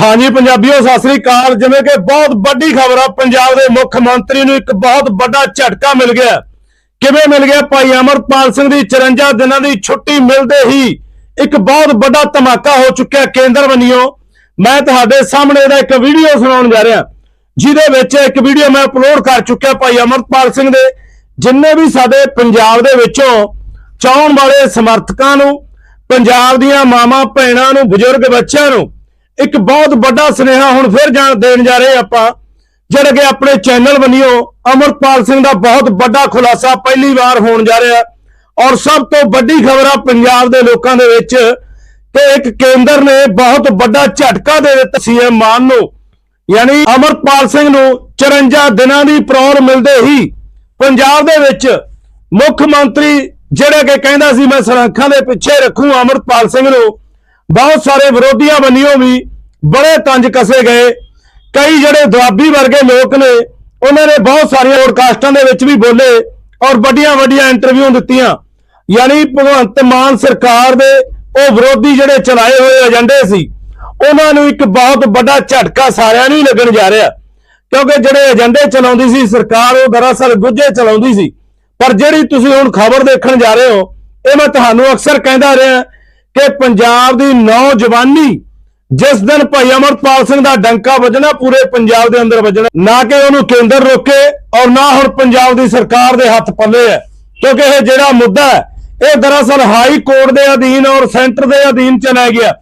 ਹਾਂਜੀ ਪੰਜਾਬੀਓ, ਸਤਿ ਸ੍ਰੀ ਅਕਾਲ। ਜਿਵੇਂ ਕਿ ਬਹੁਤ ਵੱਡੀ ਖਬਰ ਆ, ਪੰਜਾਬ ਦੇ ਮੁੱਖ ਮੰਤਰੀ ਨੂੰ ਇੱਕ ਬਹੁਤ ਵੱਡਾ ਝਟਕਾ ਮਿਲ ਗਿਆ। ਕਿਵੇਂ ਮਿਲ ਗਿਆ? ਭਾਈ ਅਮਰਪਾਲ ਸਿੰਘ ਦੀ 54 ਦਿਨਾਂ ਦੀ ਛੁੱਟੀ ਮਿਲਦੇ ਹੀ ਇੱਕ ਬਹੁਤ ਵੱਡਾ ਧਮਾਕਾ ਹੋ ਚੁੱਕਿਆ ਕੇਂਦਰ ਵੱਲੋਂ। ਮੈਂ ਤੁਹਾਡੇ ਸਾਹਮਣੇ ਇਹਦਾ ਇੱਕ ਵੀਡੀਓ ਸੁਣਾਉਣ ਜਾ ਰਿਹਾ। ਜਿਹਦੇ ਵਿੱਚ ਇੱਕ ਵੀਡੀਓ ਮੈਂ ਅਪਲੋਡ ਕਰ ਚੁੱਕਿਆ ਭਾਈ ਅਮਰਪਾਲ ਸਿੰਘ ਦੇ। ਜਿੰਨੇ ਵੀ ਸਾਡੇ ਪੰਜਾਬ ਦੇ ਵਿੱਚੋਂ ਚਾਹਣ ਵਾਲੇ ਸਮਰਥਕਾਂ ਨੂੰ, ਪੰਜਾਬ ਦੀਆਂ ਮਾਵਾਂ ਭੈਣਾਂ ਨੂੰ, ਬਜ਼ੁਰਗ ਬੱਚਿਆਂ ਨੂੰ ਇੱਕ ਬਹੁਤ ਵੱਡਾ ਸੁਨੇਹਾ ਹੁਣ ਫਿਰ ਜਾਣ ਦੇਣ ਜਾ ਰਹੇ ਆਪਾਂ, ਜਿਹੜਾ ਕਿ ਆਪਣੇ ਚੈਨਲ ਬਣਿਓ, ਅਮਰਪਾਲ ਸਿੰਘ ਦਾ ਬਹੁਤ ਵੱਡਾ ਖੁਲਾਸਾ ਪਹਿਲੀ ਵਾਰ ਹੋਣ ਜਾ ਰਿਹਾ। ਔਰ ਸਭ ਤੋਂ ਵੱਡੀ ਖਬਰ ਆ ਪੰਜਾਬ ਦੇ ਲੋਕਾਂ ਦੇ ਵਿੱਚ ਕਿ ਇੱਕ ਕੇਂਦਰ ਨੇ ਬਹੁਤ ਵੱਡਾ ਝਟਕਾ ਦੇ ਦਿੱਤਾ ਸੀਐਮ ਮਾਨ ਨੂੰ। ਯਾਨੀ ਅਮਰਪਾਲ ਸਿੰਘ ਨੂੰ 54 ਦਿਨਾਂ ਦੀ ਪ੍ਰੌਰ ਮਿਲਦੇ ਹੀ ਪੰਜਾਬ ਦੇ ਵਿੱਚ ਮੁੱਖ ਮੰਤਰੀ ਜਿਹੜਾ ਕਿ ਕਹਿੰਦਾ ਸੀ, ਮੈਂ ਸਰਾਂਖਾਂ ਦੇ ਪਿੱਛੇ ਰੱਖੂ, ਅਮਰਪਾਲ ਸਿੰਘ ਨੂੰ ਬਹੁਤ ਸਾਰੇ ਵਿਰੋਧੀਆਂ ਬੰਨਿਓ ਵੀ ਬੜੇ ਤੰਜ ਕਸੇ ਗਏ। ਕਈ ਜਿਹੜੇ ਦੁਆਬੀ ਵਰਗੇ ਲੋਕ ਨੇ, ਉਹਨਾਂ ਨੇ ਬਹੁਤ ਸਾਰੀਆਂ ਪੋਡਕਾਸਟਾਂ ਦੇ ਵਿੱਚ ਵੀ ਬੋਲੇ ਔਰ ਵੱਡੀਆਂ ਵੱਡੀਆਂ ਇੰਟਰਵਿਊ ਦਿੱਤੀਆਂ। ਯਾਨੀ ਭਗਵੰਤ ਮਾਨ ਸਰਕਾਰ ਦੇ ਉਹ ਵਿਰੋਧੀ ਜਿਹੜੇ ਚਲਾਏ ਹੋਏ ਏਜੰਡੇ ਸੀ, ਉਹਨਾਂ ਨੂੰ ਇੱਕ ਬਹੁਤ ਵੱਡਾ ਝਟਕਾ ਸਾਰਿਆਂ ਨੂੰ ਲੱਗਣ ਜਾ ਰਿਹਾ। ਕਿਉਂਕਿ ਜਿਹੜੇ ਏਜੰਡੇ ਚਲਾਉਂਦੀ ਸੀ, ਸਰਕਾਰ ਉਹ ਦਰਅਸਲ ਗੁੱਝੇ ਚਲਾਉਂਦੀ ਸੀ। ਪਰ ਜਿਹੜੀ ਤੁਸੀਂ ਹੁਣ ਖਬਰ ਦੇਖਣ ਜਾ ਰਹੇ ਹੋ, ਇਹ ਮੈਂ ਤੁਹਾਨੂੰ ਅਕਸਰ ਕਹਿੰਦਾ ਰਿਹਾ ਕਿ ਪੰਜਾਬ ਦੀ ਨੌਜਵਾਨੀ ਜਿਸ ਦਿਨ ਭਾਈ ਅਮਰਪਾਲ ਸਿੰਘ ਦਾ ਡੰਕਾ ਵੱਜਣਾ, ਪੂਰੇ ਪੰਜਾਬ ਦੇ ਅੰਦਰ ਵੱਜਣਾ, ਨਾ ਕਿ ਉਹਨੂੰ ਕੇਂਦਰ ਰੋਕੇ ਔਰ ਨਾ ਹੁਣ ਪੰਜਾਬ ਦੀ ਸਰਕਾਰ ਦੇ ਹੱਥ ਪੱਲੇ ਹੈ। ਕਿਉਂਕਿ ਇਹ ਜਿਹੜਾ ਮੁੱਦਾ ਹੈ, ਇਹ ਦਰਅਸਲ ਹਾਈ ਕੋਰਟ ਦੇ ਅਧੀਨ ਔਰ ਸੈਂਟਰ ਦੇ ਅਧੀਨ ਚਲਾ ਗਿਆ।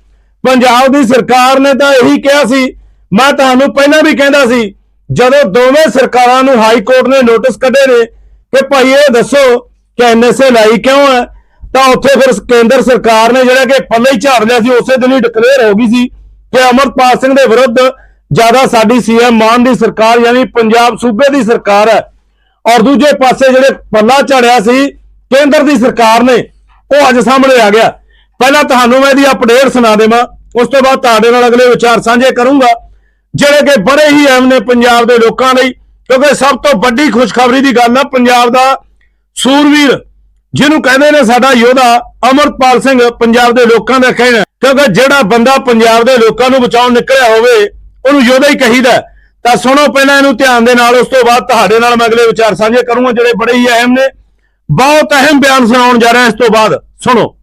ਪੰਜਾਬ ਦੀ ਸਰਕਾਰ ਨੇ ਤਾਂ ਇਹੀ ਕਿਹਾ ਸੀ, ਮੈਂ ਤੁਹਾਨੂੰ ਪਹਿਲਾਂ ਵੀ ਕਹਿੰਦਾ ਸੀ, ਜਦੋਂ ਦੋਵੇਂ ਸਰਕਾਰਾਂ ਨੂੰ ਹਾਈ ਕੋਰਟ ਨੇ ਨੋਟਿਸ ਕੱਢੇ ਨੇ, ਕਿ ਭਾਈ ਇਹ ਦੱਸੋ ਕਿ ਐਨਐਸਏ ਲਾਈ ਕਿਉਂ ਹੈ? ਤਾਂ ਉੱਥੇ ਫਿਰ ਕੇਂਦਰ ਸਰਕਾਰ ਨੇ ਜਿਹੜਾ ਕਿ ਪੱਲੇ ਹੀ ਝਾੜ ਲਿਆ ਸੀ, ਉਸੇ ਦਿਨ ਹੀ ਡਿਕਲੇਅਰ ਹੋ ਗਈ ਸੀ ਕਿ ਅਮਰਪਾਲ ਸਿੰਘ ਦੇ ਵਿਰੁੱਧ ਜ਼ਿਆਦਾ ਸਾਡੀ ਸੀਐਮ ਮਾਨ ਦੀ ਸਰਕਾਰ ਯਾਨੀ ਪੰਜਾਬ ਸੂਬੇ ਦੀ ਸਰਕਾਰ ਹੈ। ਔਰ ਦੂਜੇ ਪਾਸੇ ਜਿਹੜੇ ਪੱਲਾ ਝੜਿਆ ਸੀ, ਕੇਂਦਰ ਦੀ ਸਰਕਾਰ ਨੇ, ਉਹ ਅੱਜ ਸਾਹਮਣੇ ਆ ਗਿਆ। ਪਹਿਲਾਂ ਤੁਹਾਨੂੰ ਮੈਂ ਇਹਦੀ ਅਪਡੇਟ ਸੁਣਾ ਦੇਵਾਂ, ਉਸ ਤੋਂ ਬਾਅਦ ਤੁਹਾਡੇ ਨਾਲ ਅਗਲੇ ਵਿਚਾਰ ਸਾਂਝੇ ਕਰੂੰਗਾ, ਜਿਹੜੇ ਕਿ ਬੜੇ ਹੀ ਅਹਿਮ ਨੇ ਪੰਜਾਬ ਦੇ ਲੋਕਾਂ ਲਈ, ਕਿਉਂਕਿ ਸਭ ਤੋਂ ਵੱਡੀ ਖੁਸ਼ਖਬਰੀ ਦੀ ਗੱਲ ਆ, ਪੰਜਾਬ ਦਾ ਸੂਰਵੀਰ ਜਿਹਨੂੰ ਕਹਿੰਦੇ ਨੇ ਸਾਡਾ ਯੋਧਾ ਅਮਰਪਾਲ ਸਿੰਘ ਪੰਜਾਬ ਦੇ ਲੋਕਾਂ ਦਾ ਕਹਿਣਾ ਕਿਉਂਕਿ ਜਿਹੜਾ ਬੰਦਾ ਪੰਜਾਬ ਦੇ ਲੋਕਾਂ ਨੂੰ ਬਚਾਉਣ ਨਿਕਲਿਆ ਹੋਵੇ, ਉਹਨੂੰ ਯੋਧਾ ਹੀ ਕਹੀਦਾ ਤਾਂ ਸੁਣੋ ਪਹਿਲਾਂ ਇਹਨੂੰ ਧਿਆਨ ਦੇ ਨਾਲ, ਉਸ ਤੋਂ ਬਾਅਦ ਤੁਹਾਡੇ ਨਾਲ ਮੈਂ ਅਗਲੇ ਵਿਚਾਰ ਸਾਂਝੇ ਕਰੂੰਗਾ, ਜਿਹੜੇ ਬੜੇ ਹੀ ਅਹਿਮ ਨੇ। ਬਹੁਤ ਅਹਿਮ ਬਿਆਨ ਸੁਣਾਉਣ ਜਾ ਰਿਹਾ ਇਸ ਤੋਂ ਬਾਅਦ। ਸੁਣੋ।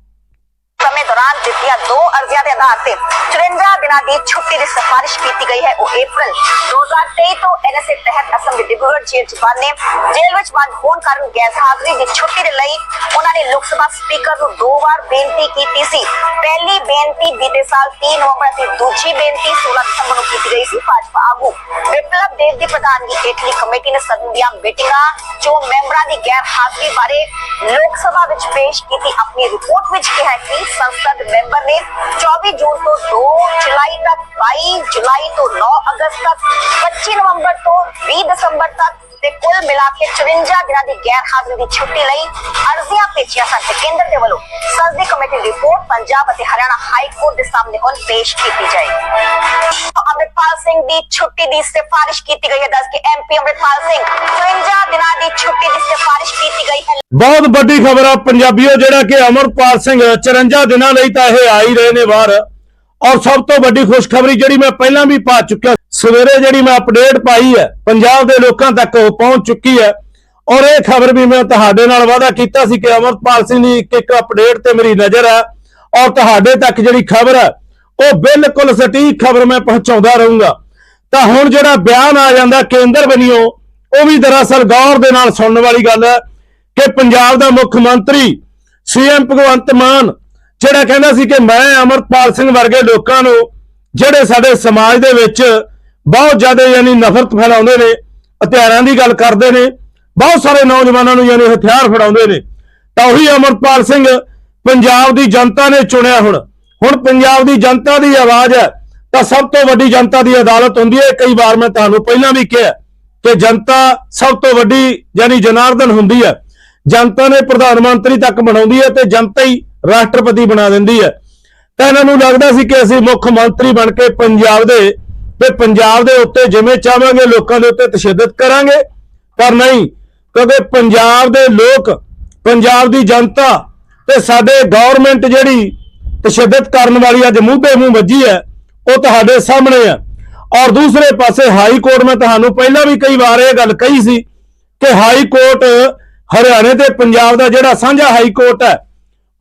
ਸਮੇਂ ਦੌਰਾਨ ਦਿੱਤੀਆਂ ਦੋ ਅਰਜ਼ੀਆਂ ਦੇ ਆਧਾਰ ਤੇ 54 ਦਿਨਾਂ ਦੀ ਛੁੱਟੀ ਦੀ ਸਿਫਾਰਿਸ਼ ਕੀਤੀ ਗਈ ਹੈ। ਉਹ ਅਪ੍ਰੈਲ 2023 ਤੋਂ ਐਨਐਸਏ ਤਹਿਤ ਅਸਮ ਦੇ ਡਿਬਰੂਗੜ੍ਹ ਜੇਲ੍ਹ ਚ ਨੇ। ਜੇਲ੍ਹ ਵਿੱਚ ਬੰਦ ਹੋਣ ਕਾਰਨ ਗੈਰ ਹਾਜ਼ਰੀ ਦੀ ਛੁੱਟੀ ਦੇ ਲਈ ਉਹਨਾਂ ਨੇ ਲੋਕ ਸਭਾ ਸਪੀਕਰ ਨੂੰ ਦੋ ਵਾਰ ਬੇਨਤੀ ਕੀਤੀ ਸੀ। ਪਹਿਲੀ ਬੇਨਤੀ ਬੀਤੇ ਸਾਲ 3 ਨਵੰਬਰ ਅਤੇ ਦੂਜੀ ਬੇਨਤੀ 16 ਦਸੰਬਰ ਨੂੰ ਕੀਤੀ ਗਈ ਸੀ। ਭਾਜਪਾ ਆਗੂ ਵਿਪਲਬ ਦੇਵ ਦੀ ਪ੍ਰਧਾਨਗੀ ਹੇਠਲੀ ਕਮੇਟੀ ਨੇ ਸਦਨ ਦੀਆਂ ਮੀਟਿੰਗਾਂ ਜੋ ਮੈਂਬਰਾਂ ਦੀ ਗੈਰ ਹਾਜ਼ਰੀ ਬਾਰੇ ਲੋਕ ਸਭਾ ਵਿੱਚ ਪੇਸ਼ ਕੀਤੀ। ਆਪਣੀ ਰਿਪੋਰਟ ਵਿੱਚ ਕਿਹਾ ਹੈ ਕਿ ਸੰਸਦ ਮੈਂਬਰ ਨੇ 24 ਜੂਨ ਤੋਂ 2 ਜੁਲਾਈ ਤੱਕ 22 ਜੁਲਾਈ ਤੋਂ 9 ਅਗਸਤ ਤੱਕ 25 ਨਵੰਬਰ ਤੋਂ 20 ਦਸੰਬਰ ਤੱਕ ਤੇ ਕੁੱਲ ਮਿਲਾ ਕੇ 54 ਦਿਨਾਂ ਦੀ ਗੈਰ ਹਾਜ਼ਰੀ ਦੀ ਛੁੱਟੀ ਲਈ ਅਰਜ਼ੀਆਂ ਭੇਜੀਆਂ ਸਨ ਤੇ ਕੇਂਦਰ ਦੇ ਵੱਲੋਂ ਸੰਸਦੀ ਕਮੇਟੀ ਦੀ ਰਿਪੋਰਟ ਪੰਜਾਬ ਅਤੇ ਹਰਿਆਣਾ ਹਾਈ ਕੋਰਟ ਦੇ ਸਾਹਮਣੇ ਹੁਣ ਪੇਸ਼ ਕੀਤੀ ਜਾਏਗੀ। ਅਮਰਿਤਪਾਲ ਸਿੰਘ ਦੀ ਛੁੱਟੀ ਦੀ ਸਿਫਾਰਿਸ਼ ਕੀਤੀ ਗਈ ਹੈ। ਦੱਸ ਕੇ ਐਮਪੀ ਅਮਰਿਤਪਾਲ ਸਿੰਘ 54 ਦਿਨਾਂ ਦੀ ਛੁੱਟੀ ਦੀ ਸਿਫਾਰਿਸ਼ ਕੀਤੀ ਗਈ ਹੈ। ਬਹੁਤ ਵੱਡੀ ਖਬਰ ਆ ਪੰਜਾਬੀਓ, ਜਿਹੜਾ ਕਿ ਅਮਰਪਾਲ ਸਿੰਘ 54 ਦਿਨਾਂ ਲਈ ਤਾਂ ਇਹ ਆ ਹੀ ਰਹੇ ਨੇ ਬਾਹਰ। ਔਰ ਸਭ ਤੋਂ ਵੱਡੀ ਖੁਸ਼ਖਬਰੀ ਜਿਹੜੀ ਮੈਂ ਪਹਿਲਾਂ ਵੀ ਪਾ ਚੁੱਕਿਆ, ਸਵੇਰੇ ਜਿਹੜੀ ਮੈਂ ਅਪਡੇਟ ਪਾਈ ਹੈ, ਪੰਜਾਬ ਦੇ ਲੋਕਾਂ ਤੱਕ ਉਹ ਪਹੁੰਚ ਚੁੱਕੀ ਹੈ। ਔਰ ਇਹ ਖਬਰ ਵੀ ਮੈਂ ਤੁਹਾਡੇ ਨਾਲ ਵਾਅਦਾ ਕੀਤਾ ਸੀ ਕਿ ਅਮਰਪਾਲ ਸਿੰਘ ਦੀ ਇੱਕ ਇੱਕ ਅਪਡੇਟ ਤੇ ਮੇਰੀ ਨਜ਼ਰ ਹੈ। ਔਰ ਤੁਹਾਡੇ ਤੱਕ ਜਿਹੜੀ ਖਬਰ ਹੈ, ਉਹ ਬਿਲਕੁਲ ਸਟੀਕ ਖਬਰ ਮੈਂ ਪਹੁੰਚਾਉਂਦਾ ਰਹੂੰਗਾ। ਤਾਂ ਹੁਣ ਜਿਹੜਾ ਬਿਆਨ ਆ ਜਾਂਦਾ ਕੇਂਦਰ ਵੱਲੋਂ, ਉਹ ਵੀ ਦਰਅਸਲ ਗੌਰ ਦੇ ਨਾਲ ਸੁਣਨ ਵਾਲੀ ਗੱਲ ਹੈ ਕਿ ਪੰਜਾਬ ਦਾ ਮੁੱਖ ਮੰਤਰੀ ਸੀਐਮ ਭਗਵੰਤ ਮਾਨ ਜਿਹੜਾ ਕਹਿੰਦਾ ਸੀ ਕਿ ਮੈਂ ਅਮਰਪਾਲ ਸਿੰਘ ਵਰਗੇ ਲੋਕਾਂ ਨੂੰ, ਜਿਹੜੇ ਸਾਡੇ ਸਮਾਜ ਦੇ ਵਿੱਚ ਬਹੁਤ ਜ਼ਿਆਦਾ ਯਾਨੀ ਨਫ਼ਰਤ ਫੈਲਾਉਂਦੇ ਨੇ, ਹਥਿਆਰਾਂ ਦੀ ਗੱਲ ਕਰਦੇ ਨੇ, ਬਹੁਤ ਸਾਰੇ ਨੌਜਵਾਨਾਂ ਨੂੰ ਯਾਨੀ ਹਥਿਆਰ ਫੜਾਉਂਦੇ ਨੇ, ਤਾਂ ਉਹੀ ਅਮਰਪਾਲ ਸਿੰਘ ਪੰਜਾਬ ਦੀ ਜਨਤਾ ਨੇ ਚੁਣਿਆ ਹੁਣ। ਹੁਣ ਪੰਜਾਬ ਦੀ ਜਨਤਾ ਦੀ ਆਵਾਜ਼ ਹੈ, ਤਾਂ ਸਭ ਤੋਂ ਵੱਡੀ ਜਨਤਾ ਦੀ ਅਦਾਲਤ ਹੁੰਦੀ ਹੈ। ਕਈ ਵਾਰ ਮੈਂ ਤੁਹਾਨੂੰ ਪਹਿਲਾਂ ਵੀ ਕਿਹਾ ਕਿ ਜਨਤਾ ਸਭ ਤੋਂ ਵੱਡੀ ਯਾਨੀ ਜਨਾਰਦਨ ਹੁੰਦੀ ਹੈ। ਜਨਤਾ ਨੇ ਪ੍ਰਧਾਨ ਮੰਤਰੀ ਤੱਕ ਬਣਾਉਂਦੀ ਹੈ ਤੇ ਜਨਤਾ ਹੀ ਰਾਸ਼ਟਰਪਤੀ ਬਣਾ ਦਿੰਦੀ ਹੈ। ਤਾਂ ਇਹਨਾਂ ਨੂੰ ਲੱਗਦਾ ਸੀ ਕਿ ਅਸੀਂ ਮੁੱਖ ਮੰਤਰੀ ਬਣ ਕੇ ਪੰਜਾਬ ਦੇ ਤੇ ਪੰਜਾਬ ਦੇ ਉੱਤੇ ਜਿਵੇਂ ਚਾਹਾਂਗੇ, ਲੋਕਾਂ ਦੇ ਉੱਤੇ ਤਸ਼ੱਦਦ ਕਰਾਂਗੇ। ਪਰ ਨਹੀਂ, ਕਿਉਂਕਿ ਪੰਜਾਬ ਦੇ ਲੋਕ, ਪੰਜਾਬ ਦੀ ਜਨਤਾ ਤੇ ਸਾਡੇ ਗਵਰਨਮੈਂਟ ਜਿਹੜੀ ਤਸ਼ੱਦਦ ਕਰਨ ਵਾਲੀ ਅੱਜ ਮੂੰਹ ਤੇ ਮੂੰਹ ਵੱਜੀ ਹੈ, ਉਹ ਤੁਹਾਡੇ ਸਾਹਮਣੇ ਆ ਔਰ ਦੂਸਰੇ ਪਾਸੇ ਹਾਈ ਕੋਰਟ, ਮੈਂ ਤੁਹਾਨੂੰ ਪਹਿਲਾਂ ਵੀ ਕਈ ਵਾਰ ਇਹ ਗੱਲ ਕਹੀ ਸੀ ਕਿ ਹਾਈ ਕੋਰਟ ਹਰਿਆਣੇ ਤੇ ਪੰਜਾਬ ਦਾ ਜਿਹੜਾ ਸਾਂਝਾ ਹਾਈ ਕੋਰਟ ਹੈ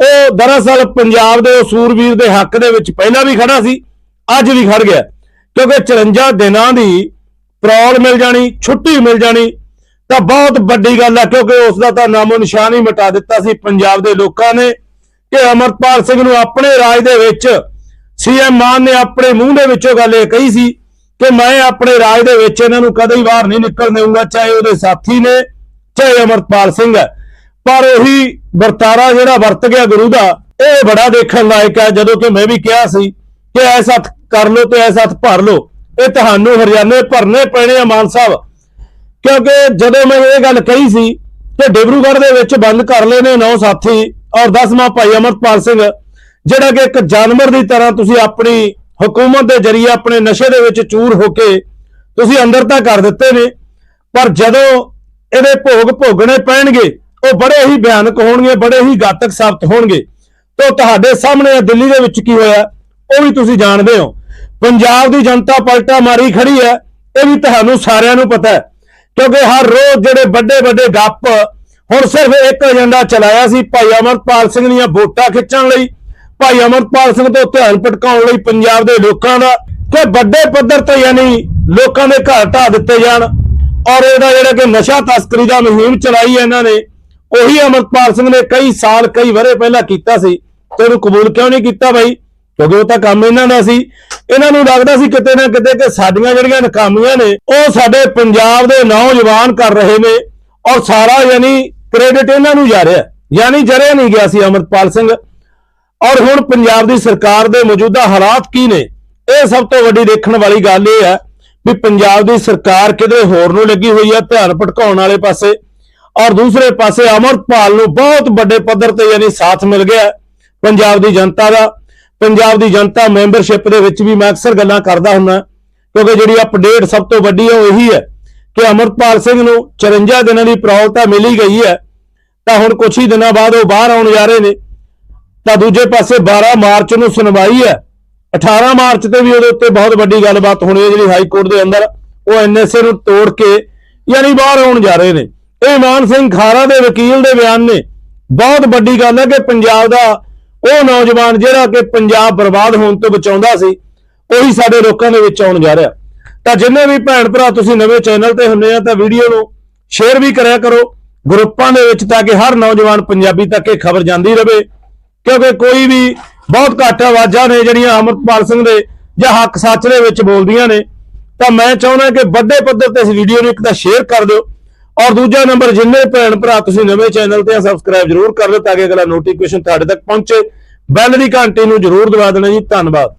ਉਹ ਦਰਅਸਲ ਪੰਜਾਬ ਦੇ ਉਹ ਸੂਰਵੀਰ ਦੇ ਹੱਕ ਦੇ ਵਿੱਚ ਪਹਿਲਾਂ ਵੀ ਖੜਾ ਸੀ, ਅੱਜ ਵੀ ਖੜ ਗਿਆ। ਕਿਉਂਕਿ 54 ਦਿਨਾਂ ਦੀ ਪ੍ਰੋਲ ਮਿਲ ਜਾਣੀ, ਛੁੱਟੀ ਮਿਲ ਜਾਣੀ, ਤਾਂ ਬਹੁਤ ਵੱਡੀ ਗੱਲ ਹੈ, ਕਿਉਂਕਿ ਉਸ ਦਾ ਤਾਂ ਨਾਮੋ ਨਿਸ਼ਾਨ ਹੀ ਮਿਟਾ ਦਿੱਤਾ ਸੀ ਪੰਜਾਬ ਦੇ ਲੋਕਾਂ ਨੇ ਕਿ ਅਮਰਪਾਲ ਸਿੰਘ ਨੂੰ ਆਪਣੇ ਰਾਜ ਦੇ ਵਿੱਚ ਸੀਐਮ ਮਾਨ ਨੇ ਆਪਣੇ ਮੂੰਹ ਦੇ ਵਿੱਚੋਂ ਗੱਲ ਇਹ ਕਹੀ ਸੀ ਕਿ ਮੈਂ ਆਪਣੇ ਰਾਜ ਦੇ ਵਿੱਚ ਇਹਨਾਂ ਨੂੰ ਕਦੇ ਹੀ ਬਾਹਰ ਨਹੀਂ ਨਿਕਲਣ ਦੇਊਂਗਾ, ਚਾਹੇ ਉਹਦੇ ਸਾਥੀ ਨੇ, ਚਾਹੇ ਅਮਰਪਾਲ ਸਿੰਘ ਹੈ। ਪਰ ਉਹੀ ਵਰਤਾਰਾ ਜਿਹੜਾ ਵਰਤ ਗਿਆ ਗੁਰੂ ਦਾ, ਇਹ ਬੜਾ ਦੇਖਣ ਲਾਇਕ ਹੈ, ਜਦੋਂ ਕਿ ਮੈਂ ਵੀ ਕਿਹਾ ਸੀ ਕਿ ਐਸਾ ਹੱਥ ਕਰ ਲੋ ਤੇ ਐਸਾ ਹੱਥ ਭਰ ਲੋ ਇਹ ਤੁਹਾਨੂੰ ਹਰਿਆਣੇ ਭਰਨੇ ਪੈਣੇ ਆ, ਮਾਨ ਸਾਹਿਬ। ਕਿਉਂਕਿ ਜਦੋਂ ਮੈਂ ਇਹ ਗੱਲ ਕਹੀ ਸੀ ਕਿ ਡਿਬਰੂਗੜ੍ਹ ਦੇ ਵਿੱਚ ਬੰਦ ਕਰ ਲਏ ਨੇ ਨੌ ਸਾਥੀ ਔਰ 10ਵਾਂ ਭਾਈ ਅਮਰਪਾਲ ਸਿੰਘ, ਜਿਹੜਾ ਕਿ ਇੱਕ ਜਾਨਵਰ ਦੀ ਤਰ੍ਹਾਂ ਤੁਸੀਂ ਆਪਣੀ ਹਕੂਮਤ ਦੇ ਜ਼ਰੀਏ ਆਪਣੇ ਨਸ਼ੇ ਦੇ ਵਿੱਚ ਚੂਰ ਹੋ ਕੇ ਤੁਸੀਂ ਅੰਦਰ ਤਾਂ ਕਰ ਦਿੱਤੇ ਨੇ, ਪਰ ਜਦੋਂ ਇਹਦੇ ਭੋਗ ਭੋਗਣੇ ਪੈਣਗੇ ਉਹ ਬੜੇ ਹੀ ਭਿਆਨਕ ਹੋਣਗੇ, ਬੜੇ ਹੀ ਘਾਤਕ ਸਾਬਤ ਹੋਣਗੇ। ਤੋਂ ਤੁਹਾਡੇ ਸਾਹਮਣੇ ਆ ਦਿੱਲੀ ਦੇ ਵਿੱਚ ਕੀ ਹੋਇਆ, ਉਹ ਵੀ ਤੁਸੀਂ ਜਾਣਦੇ ਹੋ। ਪੰਜਾਬ ਦੀ ਜਨਤਾ ਪਲਟਾ ਮਾਰੀ ਖੜੀ ਹੈ, ਇਹ ਵੀ ਤੁਹਾਨੂੰ ਸਾਰਿਆਂ ਨੂੰ ਪਤਾ ਹੈ। ਕਿਉਂਕਿ ਹਰ ਰੋਜ਼ ਜਿਹੜੇ ਵੱਡੇ ਵੱਡੇ ਗੱਪ, ਹੁਣ ਸਿਰਫ ਇੱਕ ਏਜੰਡਾ ਚਲਾਇਆ ਸੀ ਭਾਈ ਅਮਰਪਾਲ ਸਿੰਘ ਦੀਆਂ ਵੋਟਾਂ ਖਿੱਚਣ ਲਈ। ਭਾਈ ਅਮਰਪਾਲ ਸਿੰਘ ਤੋਂ ਧਿਆਨ ਭਟਕਾਉਣ ਲਈ ਪੰਜਾਬ ਦੇ ਲੋਕਾਂ ਦਾ, ਕਿ ਵੱਡੇ ਪੱਧਰ ਤੇ ਯਾਨੀ ਲੋਕਾਂ ਦੇ ਘਰ ਢਾ ਦਿੱਤੇ ਜਾਣ। ਔਰ ਇਹਦਾ ਜਿਹੜਾ ਕਿ ਨਸ਼ਾ ਤਸਕਰੀ ਦਾ ਮੁਹਿੰਮ ਚਲਾਈ ਹੈ ਇਹਨਾਂ ਨੇ ਉਹੀ ਅਮਰਪਾਲ ਸਿੰਘ ਨੇ ਕਈ ਸਾਲ, ਕਈ ਵਰੇ ਪਹਿਲਾਂ ਕੀਤਾ ਸੀ ਤੇ ਉਹਨੂੰ ਕਬੂਲ ਕਿਉਂ ਨਹੀਂ ਕੀਤਾ ਬਾਈ? ਕਿਉਂਕਿ ਉਹ ਤਾਂ ਕੰਮ ਇਹਨਾਂ ਦਾ ਸੀ। ਇਹਨਾਂ ਨੂੰ ਲੱਗਦਾ ਸੀ ਕਿਤੇ ਨਾ ਕਿਤੇ ਕਿ ਸਾਡੀਆਂ ਜਿਹੜੀਆਂ ਨਕਾਮੀਆਂ ਨੇ, ਉਹ ਸਾਡੇ ਪੰਜਾਬ ਦੇ ਨੌਜਵਾਨ ਕਰ ਰਹੇ ਨੇ ਔਰ ਸਾਰਾ ਯਾਨੀ ਕ੍ਰੈਡਿਟ ਇਹਨਾਂ ਨੂੰ ਜਾ ਰਿਹਾ। ਯਾਨੀ ਜਰਿਆ ਨਹੀਂ ਗਿਆ ਸੀ ਅਮਰਪਾਲ ਸਿੰਘ। ਔਰ ਹੁਣ ਪੰਜਾਬ ਦੀ ਸਰਕਾਰ ਦੇ ਮੌਜੂਦਾ ਹਾਲਾਤ ਕੀ ਨੇ? ਇਹ ਸਭ ਤੋਂ ਵੱਡੀ ਦੇਖਣ ਵਾਲੀ ਗੱਲ ਇਹ ਹੈ ਵੀ ਪੰਜਾਬ ਦੀ ਸਰਕਾਰ ਕਿਤੇ ਹੋਰ ਨੂੰ ਲੱਗੀ ਹੋਈ ਹੈ, ਧਿਆਨ ਭਟਕਾਉਣ ਵਾਲੇ ਪਾਸੇ। ਔਰ ਦੂਸਰੇ ਪਾਸੇ ਅਮਰਪਾਲ ਨੂੰ ਬਹੁਤ ਵੱਡੇ ਪੱਧਰ ਤੇ ਯਾਨੀ ਸਾਥ ਮਿਲ ਗਿਆ ਪੰਜਾਬ ਦੀ ਜਨਤਾ ਦਾ। ਪੰਜਾਬ ਦੀ ਜਨਤਾ ਮੈਂਬਰਸ਼ਿਪ ਦੇ ਵਿੱਚ ਵੀ ਮੈਂ ਅਕਸਰ ਗੱਲਾਂ ਕਰਦਾ ਹੁੰਦਾ, ਕਿਉਂਕਿ ਜਿਹੜੀ ਅਪਡੇਟ ਸਭ ਤੋਂ ਵੱਡੀ ਹੈ ਉਹ ਇਹੀ ਹੈ ਕਿ ਅਮਰਪਾਲ ਸਿੰਘ ਨੂੰ 54 ਦਿਨਾਂ ਦੀ ਪ੍ਰੌਲਤਾ ਮਿਲੀ ਗਈ ਹੈ। ਤਾਂ ਹੁਣ ਕੁਝ ਹੀ ਦਿਨਾਂ ਬਾਅਦ ਉਹ ਬਾਹਰ ਆਉਣ ਜਾ ਰਹੇ ਨੇ। ਤਾਂ ਦੂਜੇ ਪਾਸੇ 12 ਮਾਰਚ ਨੂੰ ਸੁਣਵਾਈ ਹੈ। 18 ਮਾਰਚ ਤੇ ਵੀ ਉਹਦੇ ਉੱਤੇ ਬਹੁਤ ਵੱਡੀ ਗੱਲਬਾਤ ਹੋਣੀ ਹੈ ਜਿਹੜੀ ਹਾਈ ਕੋਰਟ ਦੇ ਅੰਦਰ। ਉਹ ਐਨਐਸਏ ਨੂੰ ਤੋੜ ਕੇ ਯਾਨੀ ਬਾਹਰ ਆਉਣ ਜਾ ਰਹੇ ਨੇ। ਇਹ ਮਾਨ ਸਿੰਘ ਖਾਰਾ ਦੇ ਵਕੀਲ ਦੇ ਬਿਆਨ ਨੇ। ਬਹੁਤ ਵੱਡੀ ਗੱਲ ਹੈ ਕਿ ਪੰਜਾਬ ਦਾ ਉਹ ਨੌਜਵਾਨ ਜਿਹੜਾ ਕਿ ਪੰਜਾਬ ਬਰਬਾਦ ਹੋਣ ਤੋਂ ਬਚਾਉਂਦਾ ਸੀ, ਉਹੀ ਸਾਡੇ ਲੋਕਾਂ ਦੇ ਵਿੱਚ ਆਉਣ ਜਾ ਰਿਹਾ। ਤਾਂ ਜਿੰਨੇ ਵੀ ਭੈਣ ਭਰਾ ਤੁਸੀਂ ਨਵੇਂ ਚੈਨਲ ਤੇ ਹੁੰਦੇ ਆ ਤਾਂ ਵੀਡੀਓ ਨੂੰ ਸ਼ੇਅਰ ਵੀ ਕਰਿਆ ਕਰੋ, ਗਰੁੱਪਾਂ ਦੇ ਵਿੱਚ ਤਾਂ ਕਿ ਹਰ ਨੌਜਵਾਨ ਪੰਜਾਬੀ ਤੱਕ ਇਹ ਖਬਰ ਜਾਂਦੀ ਰਹੇ ਕਿਉਂਕਿ ਕੋਈ ਵੀ ਬਹੁਤ ਘੱਟ ਆਵਾਜ਼ਾਂ ਨੇ ਜਿਹੜੀਆਂ ਅਮਰਪਾਲ ਸਿੰਘ ਦੇ ਜਾਂ ਹੱਕ ਸੱਚ ਦੇ ਵਿੱਚ ਬੋਲਦੀਆਂ ਨੇ। ਤਾਂ ਮੈਂ ਚਾਹੁੰਦਾ ਕਿ ਵੱਡੇ ਪੱਧਰ ਤੇ ਇਸ ਵੀਡੀਓ ਨੂੰ ਇੱਕ ਤਾਂ ਸ਼ੇਅਰ ਕਰ ਦਿਓ ਔਰ ਦੂਜਾ ਨੰਬਰ, ਜਿੰਨੇ ਭੈਣ ਭਰਾ ਤੁਸੀਂ ਨਵੇਂ ਚੈਨਲ ਤੇ ਆ ਸਬਸਕ੍ਰਾਈਬ ਜਰੂਰ ਕਰ ਲਿਓ ਤਾਂ ਕਿ ਅਗਲਾ ਨੋਟੀਫਿਕੇਸ਼ਨ ਤੁਹਾਡੇ ਤੱਕ ਪਹੁੰਚੇ। ਬੈਲ ਦੀ ਘੰਟੀ ਨੂੰ ਜਰੂਰ ਦਬਾ ਦੇਣਾ ਜੀ। ਧੰਨਵਾਦ।